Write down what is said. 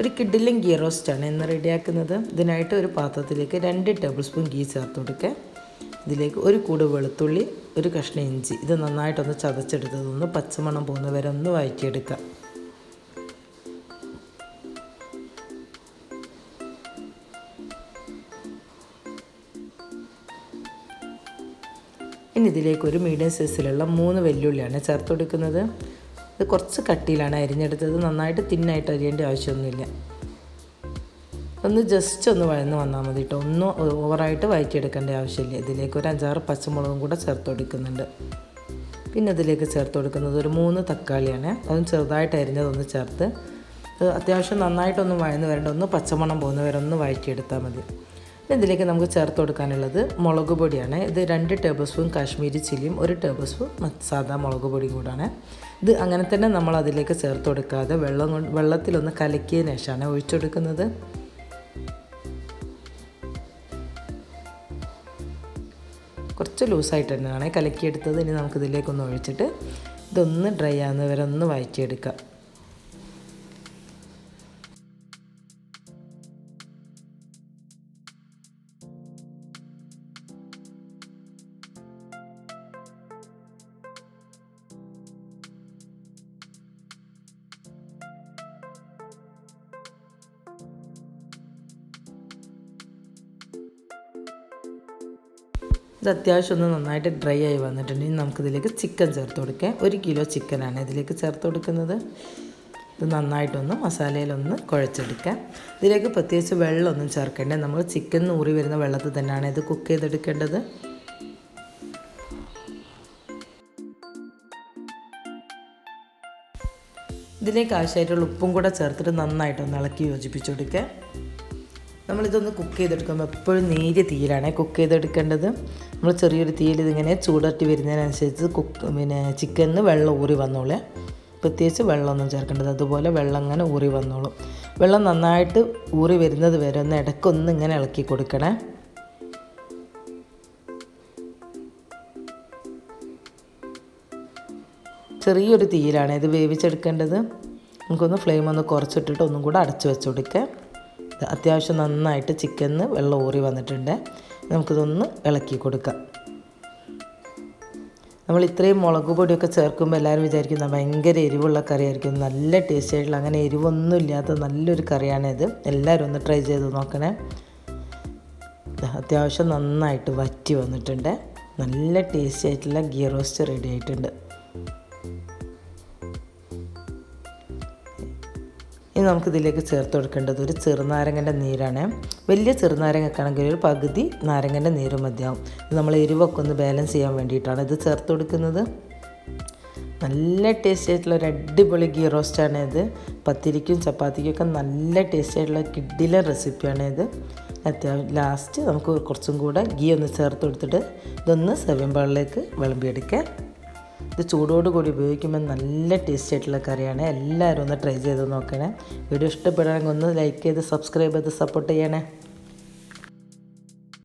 ഒരു കിഡിലും ഗീ റോസ്റ്റാണ് ഇന്ന് റെഡിയാക്കുന്നത്. ഇതിനായിട്ട് ഒരു പാത്രത്തിലേക്ക് രണ്ട് ടേബിൾ സ്പൂൺ ഗീ ചേർത്ത് കൊടുക്കുക. ഇതിലേക്ക് ഒരു കൂട് വെളുത്തുള്ളി ഒരു കഷ്ണം ഇഞ്ചി. ഇത് നന്നായിട്ടൊന്ന് ചതച്ചെടുത്തതൊന്ന് പച്ചമണം പോകുന്ന വരെ ഒന്ന് വഴറ്റിയെടുക്കുക. ഇനി ഇതിലേക്ക് ഒരു മീഡിയം സൈസിലുള്ള മൂന്ന് വെല്ലുള്ളിയാണ് ചേർത്ത് കൊടുക്കുന്നത്. ഇത് കുറച്ച് കട്ടിയിലാണ് അരിഞ്ഞെടുത്തത്. നന്നായിട്ട് തിന്നായിട്ട് അരിയേണ്ട ആവശ്യമൊന്നുമില്ല. ഒന്ന് ജസ്റ്റ് ഒന്ന് വഴന്ന് വന്നാൽ മതി കേട്ടോ ഒന്നും ഓവറായിട്ട് വഴറ്റിയെടുക്കേണ്ട ആവശ്യമില്ല. ഇതിലേക്ക് ഒരു അഞ്ചാറ് പച്ചമുളകും കൂടെ ചേർത്ത് കൊടുക്കുന്നുണ്ട്. പിന്നെ അതിലേക്ക് ചേർത്ത് കൊടുക്കുന്നത് ഒരു മൂന്ന് തക്കാളിയാണ്. അതും ചെറുതായിട്ട് അരിഞ്ഞതൊന്ന് ചേർത്ത്. അത്യാവശ്യം നന്നായിട്ടൊന്ന് വഴന്ന് വരേണ്ട. ഒന്ന് പച്ചമണം പോകുന്നവരൊന്ന് വഴറ്റിയെടുത്താൽ മതി. ഇതിലേക്ക് നമുക്ക് ചേർത്ത് കൊടുക്കാനുള്ളത് മുളക് പൊടിയാണ്. ഇത് രണ്ട് ടേബിൾ സ്പൂൺ കാശ്മീരി ചില്ലിയും ഒരു ടേബിൾ സ്പൂൺ സാധാ മുളക് പൊടിയും കൂടാണ്. ഇത് അങ്ങനെ തന്നെ നമ്മൾ അതിലേക്ക് ചേർത്ത് കൊടുക്കാതെ വെള്ളം കൊണ്ട് വെള്ളത്തിലൊന്ന് കലക്കിയതിന് ശേഷമാണ് ഒഴിച്ചെടുക്കുന്നത്. കുറച്ച് ലൂസായിട്ട് തന്നെയാണ് കലക്കിയെടുത്തത്. ഇനി നമുക്കിതിലേക്കൊന്ന് ഒഴിച്ചിട്ട് ഇതൊന്ന് ഡ്രൈ ആകുന്നവരെ ഒന്ന് വഴറ്റിയെടുക്കാം. ഇത് അത്യാവശ്യം ഒന്ന് നന്നായിട്ട് ഡ്രൈ ആയി വന്നിട്ടുണ്ടെങ്കിൽ നമുക്കിതിലേക്ക് ചിക്കൻ ചേർത്ത് കൊടുക്കാം. ഒരു കിലോ ചിക്കനാണ് ഇതിലേക്ക് ചേർത്ത് കൊടുക്കുന്നത്. ഇത് നന്നായിട്ടൊന്ന് മസാലയിലൊന്ന് കുഴച്ചെടുക്കാം. ഇതിലേക്ക് പ്രത്യേകിച്ച് വെള്ളമൊന്നും ചേർക്കേണ്ടത് നമ്മൾ ചിക്കൻ നൂറി വരുന്ന വെള്ളത്തിൽ തന്നെയാണ് ഇത് കുക്ക് ചെയ്തെടുക്കേണ്ടത്. ഇതിലേക്ക് ആവശ്യമായിട്ടുള്ള ഉപ്പും കൂടെ ചേർത്തിട്ട് നന്നായിട്ടൊന്ന് ഇളക്കി യോജിപ്പിച്ച് കൊടുക്കുക നമ്മളിതൊന്ന് കുക്ക് ചെയ്തെടുക്കുമ്പോൾ എപ്പോഴും നേരിയ തീയിലാണ് കുക്ക് ചെയ്തെടുക്കേണ്ടത്. നമ്മൾ ചെറിയൊരു തീയിൽ ഇതിങ്ങനെ ചൂടട്ടി വരുന്നതിനനുസരിച്ച് കുക്ക് പിന്നെ ചിക്കനിന്ന് വെള്ളം ഊറി വന്നോളേ. പ്രത്യേകിച്ച് വെള്ളമൊന്നും ചേർക്കേണ്ടത് അതുപോലെ വെള്ളം അങ്ങനെ ഊറി വന്നോളും. വെള്ളം നന്നായിട്ട് ഊറി വരുന്നത് വരെ ഒന്ന് ഇടയ്ക്കൊന്ന് ഇങ്ങനെ ഇളക്കി കൊടുക്കണേ. ചെറിയൊരു തീയിലാണ് ഇത് വേവിച്ചെടുക്കേണ്ടത്. നമുക്കൊന്ന് ഫ്ലെയിം ഒന്ന് കുറച്ചിട്ടിട്ട് ഒന്നും കൂടെ അടച്ചു വെച്ച് കൊടുക്കാം. അത്യാവശ്യം നന്നായിട്ട് ചിക്കനിന്ന് വെള്ളം ഊറി വന്നിട്ടുണ്ട്. നമുക്കിതൊന്ന് ഇളക്കി കൊടുക്കാം. നമ്മൾ ഇത്രയും മുളക് പൊടിയൊക്കെ ചേർക്കുമ്പോൾ എല്ലാവരും വിചാരിക്കുന്ന ഭയങ്കര എരിവുള്ള കറിയായിരിക്കും. നല്ല ടേസ്റ്റ് ആയിട്ടുള്ള അങ്ങനെ എരിവൊന്നും ഇല്ലാത്ത നല്ലൊരു കറിയാണിത് എല്ലാവരും ഒന്ന് ട്രൈ ചെയ്ത് നോക്കണേ. അത്യാവശ്യം നന്നായിട്ട് വറ്റി വന്നിട്ടുണ്ട്. നല്ല ടേസ്റ്റി ആയിട്ടുള്ള ഗീ റോസ്റ്റ് റെഡി ആയിട്ടുണ്ട്. ഇനി നമുക്ക് ഇതിലേക്ക് ചേർത്ത് കൊടുക്കേണ്ടത് ഒരു ചെറുനാരങ്ങന്റെ നീരാണ്. വലിയ ചെറുനാരങ്ങക്കാണെങ്കിൽ ഒരു പകുതി നാരങ്ങന്റെ നീര് മതിയാവും. ഇത് നമ്മൾ എരിവൊക്കെ ഒന്ന് ബാലൻസ് ചെയ്യാൻ വേണ്ടിയിട്ടാണ് ഇത് ചേർത്ത് കൊടുക്കുന്നത്. നല്ല ടേസ്റ്റ് ആയിട്ടുള്ള ഒരു അടിപൊളി ഗീ റോസ്റ്റാണ് ഇത്. പത്തിരിക്കും ചപ്പാത്തിക്കൊക്കെ നല്ല ടേസ്റ്റ് ആയിട്ടുള്ള കിഡിലെ റെസിപ്പിയാണ് ഇത്. അത്യാവശ്യം ലാസ്റ്റ് നമുക്ക് കുറച്ചും കൂടെ ഗീ ഒന്ന് ചേർത്ത് കൊടുത്തിട്ട് ഇതൊന്ന് സെവൻ പാളിലേക്ക് വിളമ്പിയെടുക്കാം. ഇത് ചൂടോട് കൂടി ഉപയോഗിക്കുമ്പോൾ നല്ല ടേസ്റ്റ് ആയിട്ടുള്ള കറിയാണ്. എല്ലാവരും ഒന്ന് ട്രൈ ചെയ്ത് നോക്കണേ. വീഡിയോ ഇഷ്ടപ്പെടുകയാണെങ്കിൽ ഒന്ന് ലൈക്ക് ചെയ്ത് സബ്സ്ക്രൈബ് ചെയ്ത് സപ്പോർട്ട് ചെയ്യണേ.